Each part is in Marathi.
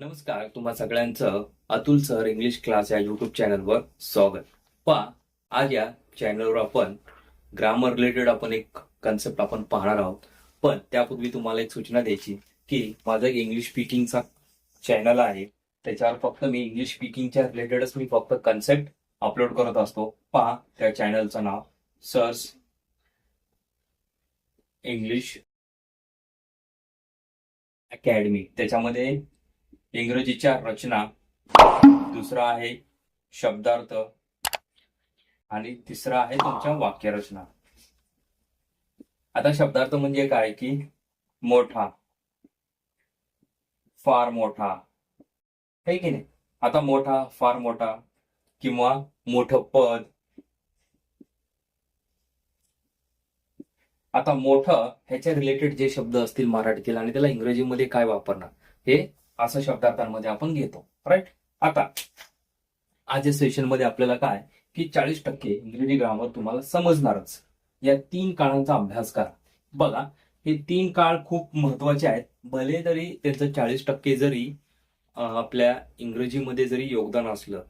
नमस्कार तुम्हा सगळ्यांचं अतुल सर इंग्लिश क्लास या युट्यूब चॅनलवर स्वागत. पहा आज या चॅनलवर आपण ग्रामर रिलेटेड आपण एक कन्सेप्ट आपण पाहणार आहोत. पण त्यापूर्वी तुम्हाला एक सूचना द्यायची की माझा एक इंग्लिश स्पीकिंगचा चॅनल आहे. त्याच्यावर फक्त मी इंग्लिश स्पीकिंगच्या रिलेटेडच मी फक्त कन्सेप्ट अपलोड करत असतो. पहा त्या चॅनलचं नाव. सर्स इंग्लिश अकॅडमी त्याच्यामध्ये इंग्रजीच्या रचना. दुसरा आहे शब्दार्थ. आणि तिसरा आहे तुमच्या वाक्यरचना. आता शब्दार्थ म्हणजे काय? की मोठा. फार मोठा. हे की नाही? आता मोठा फार मोठा किंवा मोठं पद. आता मोठं ह्याच्या रिलेटेड जे शब्द असतील मराठीतील आणि त्याला इंग्रजीमध्ये काय वापरणार? हे असं शब्दार्थांमध्ये आपण घेतो. राईट आता आज सेशनमध्ये सेशनमध्ये आपल्याला काय? की चाळीस टक्के इंग्रजी ग्रामर तुम्हाला समजणारच. या तीन काळांचा अभ्यास करा. बघा हे तीन काळ खूप महत्त्वाचे आहेत. भले तरी त्यांचं चाळीस टक्के जरी आपल्या इंग्रजीमध्ये जरी योगदान असलं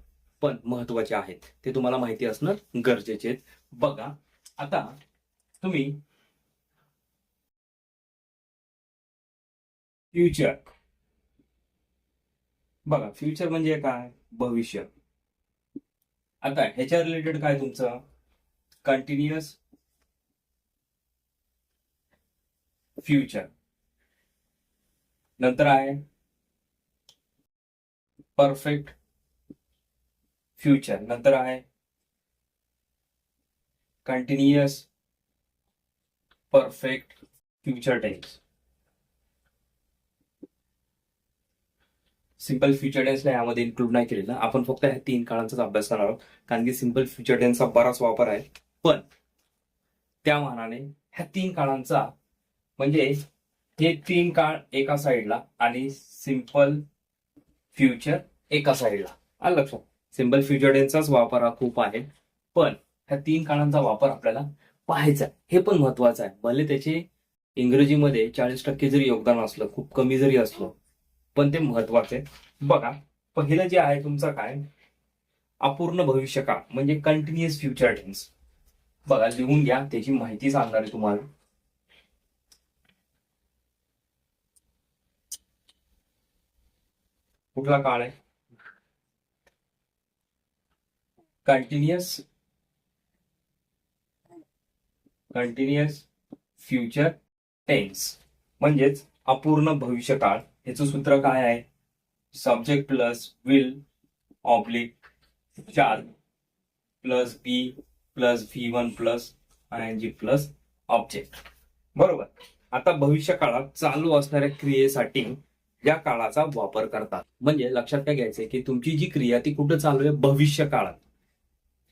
पण महत्त्वाचे आहेत. ते तुम्हाला माहिती असणं गरजेचे आहेत. बघा आता तुम्ही फ्युचर बघा फ्युचर म्हणजे काय? भविष्य. आता ह्याच्या रिलेटेड काय तुमचं? कंटिन्युअस फ्युचर नंतर आहे परफेक्ट फ्युचर नंतर आहे continuous perfect future tense simple future टेन्सला यामध्ये इन्क्लूड नाही केलेलं. आपण फक्त ह्या तीन काळांचाच अभ्यास करणार आहोत. कारण की सिंपल फ्युचर टेन्सचा बराच वापर आहे. पण त्या मानाने ह्या तीन काळांचा म्हणजे हे तीन काळ एका साईडला आणि सिंपल फ्युचर एका साईडला आलं लक्षात? सिंपल फ्युचर टेन्सचाच वापर हा खूप आहे. पण ह्या तीन काळांचा वापर आपल्याला पाहायचा आहे. हे पण महत्वाचं आहे. भले त्याचे इंग्रजीमध्ये चाळीस टक्के जरी योगदान असलं खूप कमी जरी असलं पण ते महत्त्वाचे आहे. बघा पहिलं जे आहे तुमचं काय? अपूर्ण भविष्यकाळ म्हणजे कंटिन्युअस फ्युचर टेन्स बघा लिहून घ्या त्याची माहिती सांगणार आहे तुम्हाला. कुठला काळ आहे? कंटिन्युअस कंटिन्युअस फ्युचर टेन्स म्हणजेच अपूर्ण भविष्यकाळ याचं सूत्र काय आहे? सब्जेक्ट प्लस विल ऑब्लिक चार plus be plus V one plus I N G plus object बरोबर. आता भविष्य काळात चालू असणाऱ्या क्रियेसाठी या काळाचा वापर करतात. म्हणजे लक्षात काय घ्यायचंय की तुमची जी क्रिया ती कुठं चालू आहे? भविष्य काळात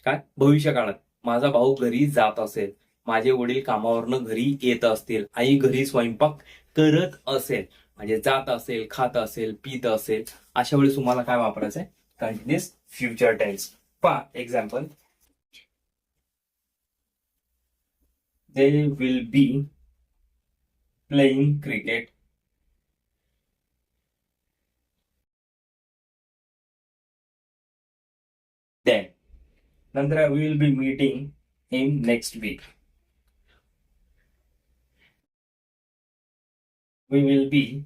काय? भविष्य काळात माझा भाऊ घरी जात असेल माझे वडील कामावरनं घरी येत असतील आई घरी स्वयंपाक करत असेल म्हणजे जात असेल खात असेल पित असेल अशा वेळेस तुम्हाला काय वापरायचं आहे कंटिन्युअस फ्युचर टेन्स पहा example they will be playing cricket then नंतर we will be meeting in next week we will be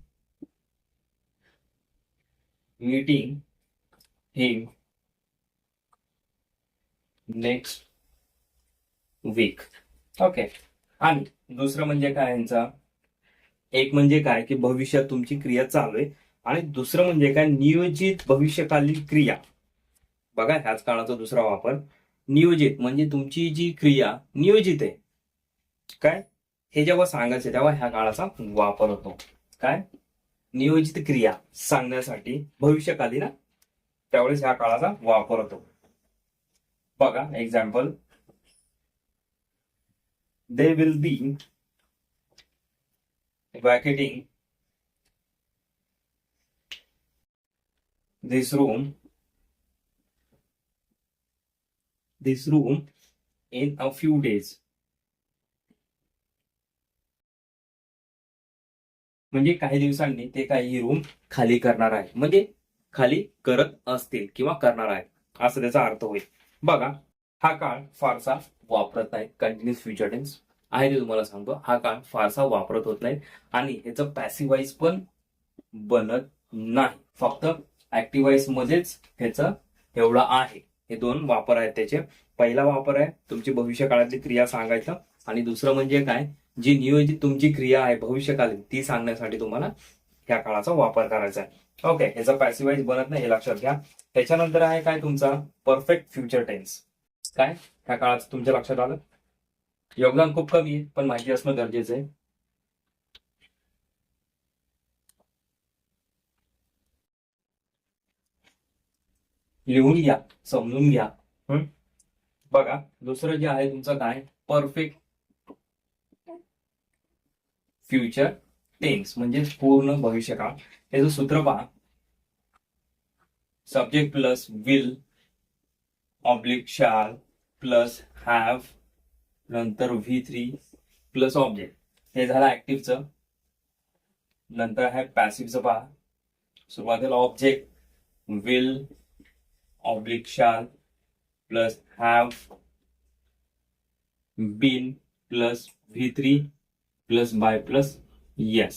meeting him next week. Okay आणि दुसरं म्हणजे काय यांचा? एक म्हणजे काय? की भविष्यात तुमची क्रिया चालू आहे. आणि दुसरं म्हणजे काय? नियोजित भविष्यकालीन क्रिया. बघा ह्याच काळाचा दुसरा वापर. नियोजित म्हणजे तुमची जी क्रिया नियोजित आहे. काय? हे जेव्हा सांगायचे तेव्हा ह्या काळाचा वापर होतो. काय? नियोजित क्रिया सांगण्यासाठी भविष्यकालीन त्यावेळेस ह्या काळाचा वापर होतो. बघा example they will be vacating this room this room in a few days म्हणजे काही दिवसांनी ते काही रूम खाली करणार आहे म्हणजे खाली करत असतील किंवा करणार आहेत. असं त्याचा अर्थ होईल. बघा हा काळ फारसा वापरत नाही. कंटिन्युअस फ्युचर टेन्स आहे ते तुम्हाला सांगतो. हा काळ फारसा वापरत होत नाही. आणि ह्याचं पॅसिवाईज पण बनत नाही. फक्त ऍक्टिवाईज मध्येच ह्याचं एवढं आहे. हे दोन वापर आहेत त्याचे. पहिला वापर आहे तुमची भविष्य काळातली क्रिया सांगायचं. आणि दुसरं म्हणजे काय? जी नियोजित तुमची क्रिया आहे भविष्यकालीन ती सांगण्यासाठी तुम्हाला ह्या काळाचा वापर करायचा आहे. ओके ह्याचा पॅसिवाईज बनत नाही हे लक्षात घ्या. त्याच्यानंतर आहे काय तुमचा? परफेक्ट फ्युचर टेन्स काय? ह्या काळाचं तुमच्या लक्षात आलं? योगदान खूप कमी आहे पण माहिती असणं गरजेचं आहे. लिहून घ्या समजून घ्या. बघा दुसरं जे आहे तुमचं काय? परफेक्ट फ्युचर टेन्स म्हणजे पूर्ण भविष्यकाळ त्याचं सूत्र पहा. Subject plus will oblique shall plus have नंतर व्ही थ्री प्लस ऑब्जेक्ट हे झालं ऍक्टिव्हचं नंतर आहे पॅसिव्हचं पहा. सुरुवातीला object will oblique shall plus have been plus V three plus by plus yes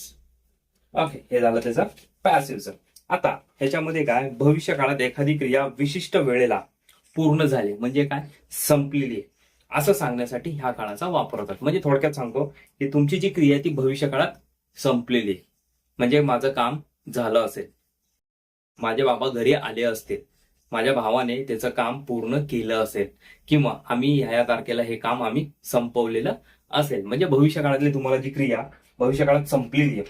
okay हे झालं त्याचं पॅसिव्हचं आता ह्याच्यामध्ये काय? भविष्य काळात एखादी क्रिया विशिष्ट वेळेला पूर्ण झाली. म्हणजे काय? संपलेली आहे. असं सांगण्यासाठी ह्या काळाचा वापर होतात म्हणजे थोडक्यात सांगतो की तुमची जी क्रिया आहे ती भविष्य काळात संपलेली आहे. म्हणजे माझं काम झालं असेल. माझे बाबा घरी आले असतील. माझ्या भावाने त्याचं काम पूर्ण केलं असेल. किंवा आम्ही ह्या तारखेला हे काम आम्ही संपवलेलं असेल म्हणजे भविष्य काळातली तुम्हाला जी क्रिया भविष्य काळात संपलेली आहे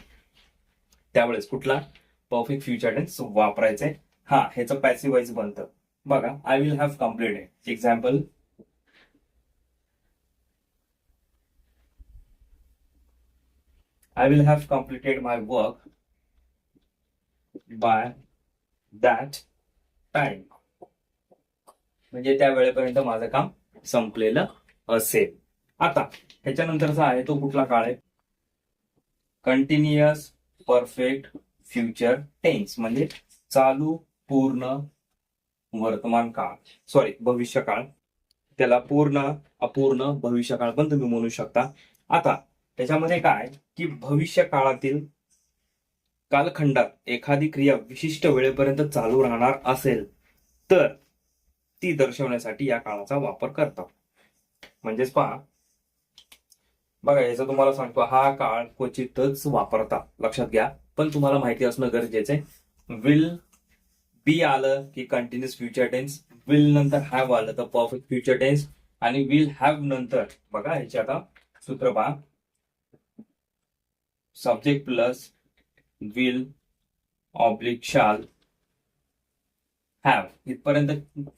त्यावेळेस कुठला परफेक्ट फ्युचर टेन्स वापरायचंय? हा ह्याचं पॅसिवाईज बनतं. बघा I will have complete example I will have completed my work by that time म्हणजे त्या वेळेपर्यंत माझं काम संपलेलं असेल. आता ह्याच्यानंतरचा आहे तो कुठला काळ आहे? कंटिन्युअस परफेक्ट फ्युचर टेन्स म्हणजे चालू पूर्ण वर्तमान काळ. सॉरी भविष्य काळ त्याला पूर्ण अपूर्ण भविष्य काळ पण तुम्ही म्हणू शकता. आता त्याच्यामध्ये काय की भविष्य काळातील कालखंडात एखादी क्रिया विशिष्ट वेळेपर्यंत चालू राहणार असेल तर ती दर्शवण्यासाठी या काळाचा वापर करतात. म्हणजेच पहा बघा याचा तुम्हाला सांगतो हा काळ क्वचितच वापरता. लक्षात घ्या. पण तुम्हाला माहिती असणं गरजेचं आहे. विल बी आलं की कंटिन्युअस फ्युचर टेन्स विल नंतर हॅव आलं तर परफेक्ट फ्युचर टेन्स आणि विल हॅव नंतर बघा ह्याचे आता सूत्र पहा. Subject plus will oblique shall have इथपर्यंत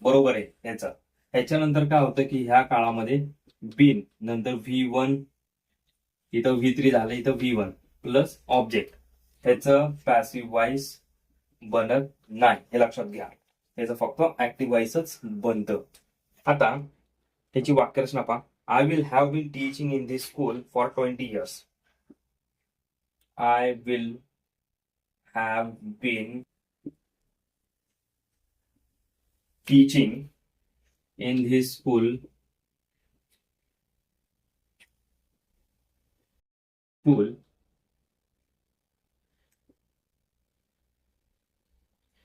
बरोबर आहे याचं. ह्याच्यानंतर काय होतं की ह्या काळामध्ये बिन नंतर व्ही वन इथं व्ही थ्री झालं इथं व्ही वन प्लस ऑब्जेक्ट ह्याचं पॅसिव्ह वाईस बनत नाही. हे लक्षात घ्या. ह्याचं फक्त ऍक्टिव्ह वाईसच बनतं. आता ह्याची वाक्यरचना पहा. I will have been teaching in this school for twenty years I will have been teaching in his school school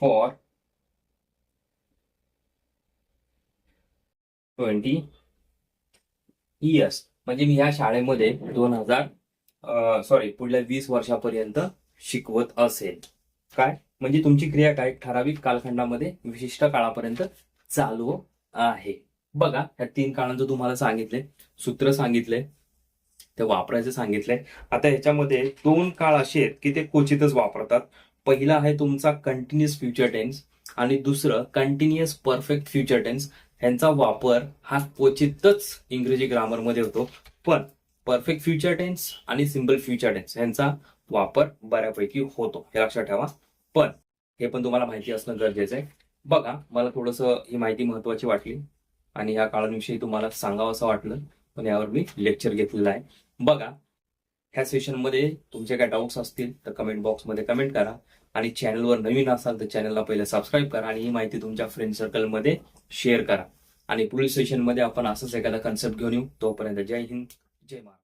for 20 years. म्हणजे मी ह्या शाळेमध्ये दोन हजार सॉरी पुढल्या वीस वर्षापर्यंत शिकवत असेल. काय? म्हणजे तुमची क्रिया काय? ठराविक कालखंडामध्ये विशिष्ट काळापर्यंत चालू आहे. बघा ह्या तीन काळांचं तुम्हाला सांगितले सूत्र सांगितले ते वापरायचं सांगितलंय. आता ह्याच्यामध्ये दोन काळ असे आहेत की ते क्वचितच वापरतात. पहिला आहे तुमचा कंटिन्युअस फ्युचर टेन्स आणि दुसरं कंटिन्युअस परफेक्ट फ्युचर टेन्स ह्यांचा वापर हा क्वचितच इंग्रजी ग्रामरमध्ये होतो. पण परफेक्ट फ्युचर टेन्स आणि सिंपल फ्युचर टेन्स यांचा वापर बऱ्यापैकी होतो. हे लक्षात ठेवा. पण हे पण तुम्हाला माहिती असणं गरजेचं आहे. बघा मला थोडंसं ही माहिती महत्वाची वाटली आणि या काळांविषयी तुम्हाला सांगावं असं वाटलं. पण यावर मी लेक्चर घेतलेलं आहे. बघा ह्या सेशनमध्ये तुमचे काय डाऊट्स असतील तर कमेंट बॉक्समध्ये कमेंट करा. आणि चॅनलवर नवीन असाल तर चॅनलला पहिले सबस्क्राईब करा आणि ही माहिती तुमच्या फ्रेंड सर्कलमध्ये शेअर करा. आणि पुढील सेशनमध्ये आपण असंच एखादा कन्सेप्ट घेऊन येऊ. तोपर्यंत जय हिंद जय महाराष्ट्र.